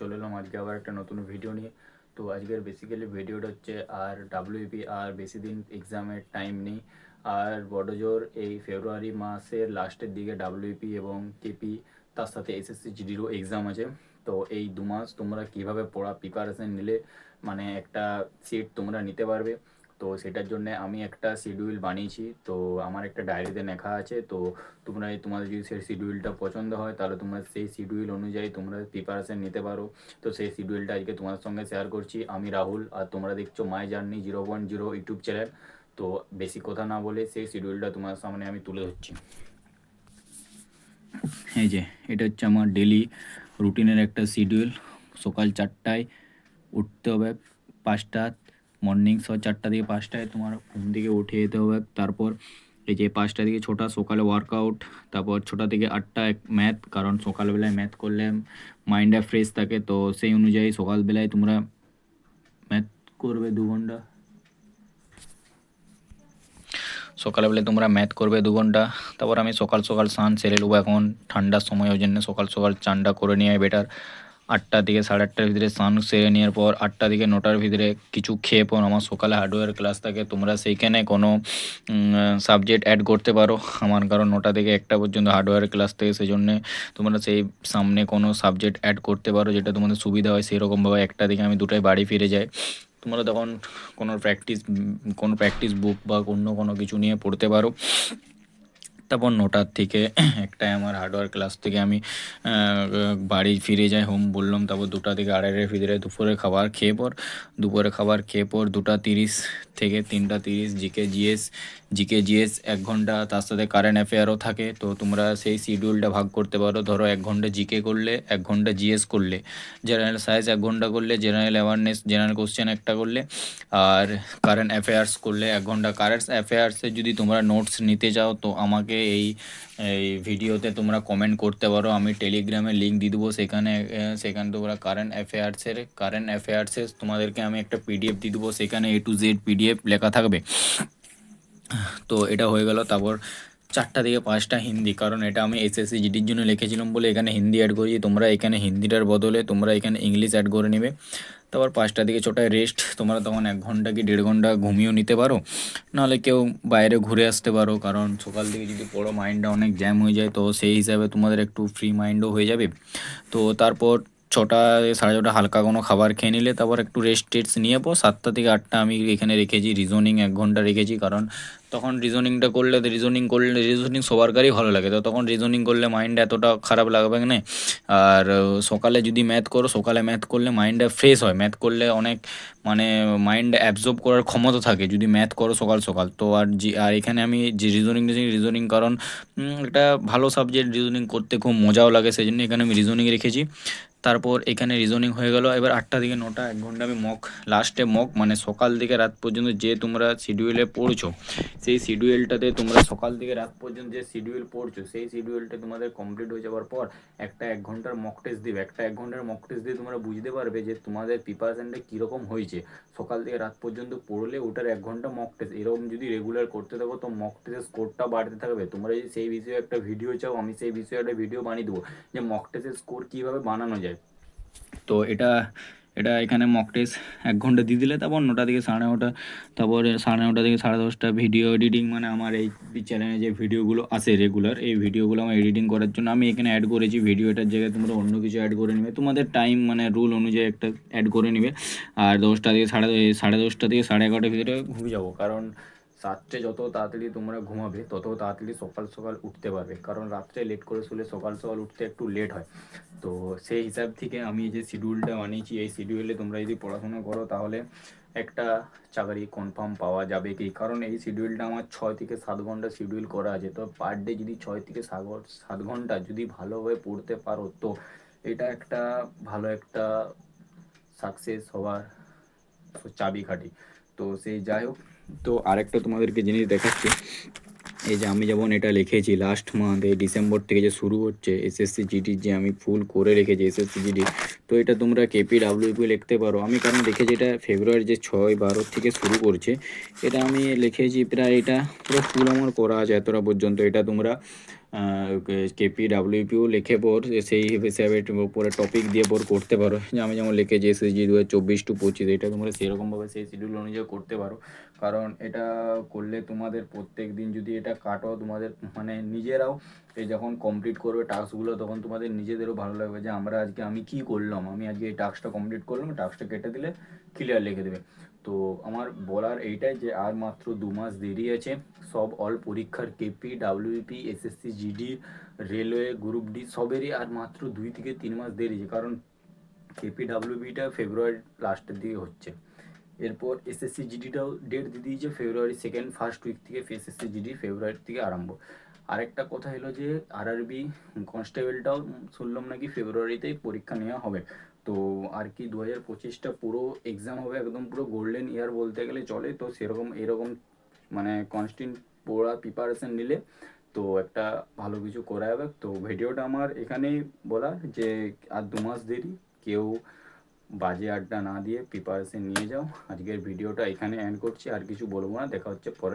চলে এলাম আজকে আবার একটা নতুন ভিডিও নিয়ে। তো আজকের বেসিক্যালি ভিডিওটা হচ্ছে আর ডাব্লিউপি আর বেশি দিন এক্সামের টাইম নেই। আর বড়জোর এই ফেব্রুয়ারি মাসের লাস্টের দিকে ডাব্লিউপি এবং কেপি তার সাথে এসএসসি জিডিরও এক্সাম আছে। তো এই দু মাস তোমরা কীভাবে পড়া প্রিপারেশন নিলে মানে একটা সিট তোমরা নিতে পারবে। তো সেটার জন্য আমি একটা শিডিউল বানিয়েছি। তো আমার একটা ডায়েরিতে লেখা আছে, তো তোমরা তোমাদের যদি সেই শিডিউলটা পছন্দ হয়, তাহলে তোমরা সেই শিডিউল অনুযায়ী তোমরা প্রিপারেশন নিতে পারো। তো সেই শিডিউলটা আজকে তোমার সঙ্গে শেয়ার করছি। আমি রাহুল আর তোমরা দেখছ my journey zero point zero YouTube channel তো বেশি কথা না বলে সেই শিডিউলটা তোমার সামনে আমি তুলে ধরছি। এই যে, এটা হচ্ছে আমার ডেলি রুটিনের একটা শিডিউল সকাল চারটায় উঠতে হবে, পাঁচটা মর্নিং স চারটা থেকে পাঁচটায় তোমার ঘুম থেকে উঠে যেতে হবে। তারপর এই যে পাঁচটা থেকে ছটা, সকালে ওয়ার্কআউট তারপর ছটা থেকে আটটা এক ম্যাথ কারণ সকালবেলায় ম্যাথ করলে মাইন্ডটা ফ্রেশ থাকে। তো সেই অনুযায়ী সকালবেলায় তোমরা ম্যাথ করবে দু ঘণ্টা। সকালবেলায় তোমরা ম্যাথ করবে দু ঘণ্টা। তারপর আমি সকাল সকাল স্নান সেরে নেব এখন। ঠান্ডার সময় ওই জন্য সকাল সকাল চানটা করে নেওয়া বেটার আটটা থেকে সাড়ে আটটার ভিতরে স্নান সেরে নেওয়ার পর আটটা থেকে নটার ভিতরে কিছু খেয়ে পর আমার সকালে হার্ডওয়্যার ক্লাস থাকে, তোমরা সেইখানে কোনো সাবজেক্ট অ্যাড করতে পারো। আমার কারণ নটা থেকে একটা পর্যন্ত হার্ডওয়্যার ক্লাস থাকে সেই জন্যে তোমরা সেই সামনে কোনো সাবজেক্ট অ্যাড করতে পারো, যেটা তোমাদের সুবিধা হয় সেরকমভাবে একটা থেকে আমি দুটায় বাড়ি ফিরে যাই। তোমরা তখন কোনো প্র্যাকটিস কোনো প্র্যাকটিস বুক বা অন্য কোনো কিছু নিয়ে পড়তে পারো। তারপর নটার থেকে। একটাই আমার হার্ডওয়ার ক্লাস থেকে আমি বাড়ি ফিরে যাই হোম বললাম, তারপর দুটা থেকে আড়াইটার ভিতরে দুপুরে খাবার খেয়ে পর, দুপুরে খাবার খেয়ে পর দুটা তিরিশ থেকে তিনটা তিরিশ জিকে জিএস জিকে জিএস এক ঘণ্টা, তার সাথে কারেন্ট অ্যাফেয়ারও থাকে, তো তোমরা সেই শিডিউলটা ভাগ করতে পারো। ধরো এক ঘণ্টা জিকে করলে, এক ঘণ্টা জিএস করলে জেনারেল সায়েন্স এক ঘণ্টা করলে জেনারেল অ্যাওয়ারনেস জেনারেল কোশ্চেন একটা করলে, আর কারেন্ট অ্যাফেয়ার্স করলে এক ঘণ্টা। কারেন্ট অ্যাফেয়ার্সে যদি তোমরা নোটস নিতে চাও তো আমাকে এই এই ভিডিওতে তোমরা কমেন্ট করতে পারো। আমি টেলিগ্রামে লিঙ্ক দিয়ে দেবো। সেখানে সেখানে তোমরা কারেন্ট অ্যাফেয়ার্সের কারেন্ট অ্যাফেয়ার্সের তোমাদেরকে আমি একটা পিডিএফ দিয়ে দেবো। সেখানে এ টু জেড পিডিএফ লেখা থাকবে। তো এটা হয়ে গেল। তারপর চারটা থেকে পাঁচটা হিন্দি। কারণ এটা আমি এসএসসি জিডির জন্য লিখেছিলাম বলে এখানে হিন্দি অ্যাড করেছি তোমরা এখানে হিন্দিটার বদলে তোমরা এখানে ইংলিশ অ্যাড করে নেবে। তারপর পাঁচটা দিকে ছটায় রেস্ট তোমরা তখন এক ঘণ্টা কি দেড় ঘণ্টা ঘুমিয়েও নিতে পারো? নাহলে কেউ বাইরে ঘুরে আসতে পারো, কারণ সকাল থেকে যদি পড়ো মাইন্ডটা অনেক জ্যাম হয়ে যায়, তো সেই হিসাবে তোমাদের একটু ফ্রি মাইন্ডও হয়ে যাবে। তো তারপর ছটা, সাড়ে ছটা হালকা কোনো খাবার খেয়ে নিলে তারপর একটু রেস্ট টেস্ট নিয়ে পর সাতটা থেকে আটটা আমি এখানে রেখেছি রিজনিং এক ঘণ্টা রেখেছি। কারণ তখন রিজনিংটা করলে রিজনিং করলে রিজনিং সবারকারই ভালো লাগে। তো তখন রিজনিং করলে মাইন্ড এতটা খারাপ লাগবে না। আর সকালে যদি ম্যাথ করো, সকালে ম্যাথ করলে মাইন্ডটা ফ্রেশ হয়। ম্যাথ করলে অনেক মানে মাইন্ড অ্যাবজর্ব করার ক্ষমতা থাকে যদি ম্যাথ করো সকাল সকাল। তো আর জি, আর এখানে আমি যে রিজনিং রিজনিং কারণ একটা ভালো সাবজেক্ট রিজনিং করতে খুব মজাও লাগে। সেই জন্য এখানে আমি রিজনিং রেখেছি। তারপর এখানে রিজনিং হয়ে গেল। এবার আটটা থেকে নটা, এক ঘণ্টা আমি মক লাস্টে মক মানে সকাল থেকে রাত পর্যন্ত যে তোমরা শিডিউলে পড়ছো, সেই শিডিউলটাতে তোমরা সকাল থেকে রাত পর্যন্ত যে শিডিউল পড়ছো, সেই শিডিউলটা তোমাদের কমপ্লিট হয়ে যাওয়ার পর একটা এক ঘণ্টার মক টেস্ট দিবে। একটা এক ঘণ্টার মক টেস্ট দিয়ে তোমরা বুঝতে পারবে যে তোমাদের প্রিপারেশনটা কীরকম হয়েছে। সকাল থেকে রাত পর্যন্ত পড়লে ওটার এক ঘণ্টা মক টেস্ট এরকম যদি রেগুলার করতে থাকো তো মক টেস্টের স্কোরটা বাড়তে থাকবে। তোমরা যদি সেই বিষয়ে একটা ভিডিও চাও, আমি সেই বিষয়ে একটা ভিডিও বানিয়ে দেবো। যে মক টেস্টের স্কোর কীভাবে বানানো যায়? তো এটা এটা এখানে মক টেস্ট এক ঘণ্টা দিয়ে দিলে, তারপর নটা থেকে সাড়ে নটা, তারপরে সাড়ে নটা থেকে সাড়ে দশটা ভিডিও এডিটিং মানে আমার এই চ্যানেলে যে ভিডিওগুলো আসে রেগুলার এই ভিডিওগুলো আমার এডিটিং করার জন্য আমি এখানে অ্যাড করেছি ভিডিওটার জায়গায় তোমরা অন্য কিছু অ্যাড করে নেবে। তোমাদের টাইম মানে রুল অনুযায়ী একটা অ্যাড করে নেবে। আর দশটা থেকে সাড়ে সাড়ে দশটা থেকে সাড়ে এগারোটার ভিতরে ঘুমিয়ে যাব। কারণ রাত্রে যত তাড়াতাড়ি তোমরা ঘুমাবে, তত তাড়াতাড়ি সকাল সকাল উঠতে পারবে। কারণ রাত্রে লেট করে শুলে সকাল সকাল উঠতে একটু লেট হয়। তো সেই হিসাব থেকে আমি যে শিডিউলটা বানিয়েছি, এই শিডিউলে তোমরা যদি পড়াশোনা করো, তাহলে একটা চাকরি কনফার্ম পাওয়া যাবে কি? কারণ এই শিডিউলটা আমার ছয় থেকে সাত ঘণ্টা শিডিউল করা আছে। তো পার ডে যদি ছয় থেকে সাত সাত ঘণ্টা যদি ভালোভাবে পড়তে পারো, তো এটা একটা ভালো একটা সাকসেস হওয়ার চাবিকাঠি। তো সেই যাই হোক তো আরেকটা তোমাদেরকে জিনিস দেখাচ্ছি। এই যে আমি যেমন এটা লিখেছি লাস্ট মান্থ এই ডিসেম্বর থেকে যে শুরু হচ্ছে এসএসসি জিডি যে আমি ফুল করে রেখেছি এসএসসি জিডি তো এটা তোমরা কেপি ডাব্লিউপি লিখতে পারো। আমি কারণ দেখেছি এটা ফেব্রুয়ারি যে ছয় বারো থেকে শুরু করছে, এটা আমি লিখেছি প্রায় এটা পুরো ফুল আমার করা আছে এতটা পর্যন্ত। এটা তোমরা কেপি ডাব্লিউপিও লিখে পর সেই হিসাবে উপরে টপিক দিয়ে পর করতে পারো। যে আমি যেমন লিখেছি এসএসজি দু হাজার চব্বিশ টু পঁচিশ, এটা তোমরা সেরকমভাবে সেই শিডিউল অনুযায়ী করতে পারো। কারণ এটা করলে তোমাদের প্রত্যেক দিন যদি এটা কাটো, তোমাদের মানে নিজেরাও এই যখন কমপ্লিট করবে টাস্কগুলো তখন তোমাদের নিজেদেরও ভালো লাগবে যে আমরা আজকে আমি কি করলাম? আমি আজকে এই টাস্কটা কমপ্লিট করলাম টাস্কটা কেটে দিলে ক্লিয়ার লিখে দেবে। তো আমার বলার এইটাই যে আর মাত্র দু মাস দেরি আছে, সব অল পরীক্ষার KP WP SSC GD railway group D সবেরই আর মাত্র দুই থেকে তিন মাস দেরি আছে, কারণ কেপি ডাব্লিউবিটা ফেব্রুয়ারি লাস্টের দিকে হচ্ছে। এরপর এসএসসি জিডিটাও ডেট দিয়ে দিয়েছে ফেব্রুয়ারি সেকেন্ড ফার্স্ট উইক থেকে এসএসসি জিডি ফেব্রুয়ারি থেকে আরম্ভ। আরেকটা কথা হলো যে আরআরবি কনস্টেবলটাও শুনলাম নাকি ফেব্রুয়ারিতেই পরীক্ষা নেওয়া হবে। তো আর কি দু হাজার পঁচিশটা পুরো এক্সাম হবে, একদম পুরো গোল্ডেন ইয়ার বলতে গেলে চলে। তো সেরকম, এরকম মানে কনস্ট্যান্ট পড়া প্রিপারেশন নিলে তো একটা ভালো কিছু করা যাবে। তো ভিডিওটা আমার এখানেই বলা যে আর দু মাস দেরি, কেউ বাজে আড্ডা না দিয়ে প্রিপারেশন নিয়ে যাও। আজকের ভিডিওটা এখানে এন্ড করছি, আর কিছু বলব না। দেখা হচ্ছে পরে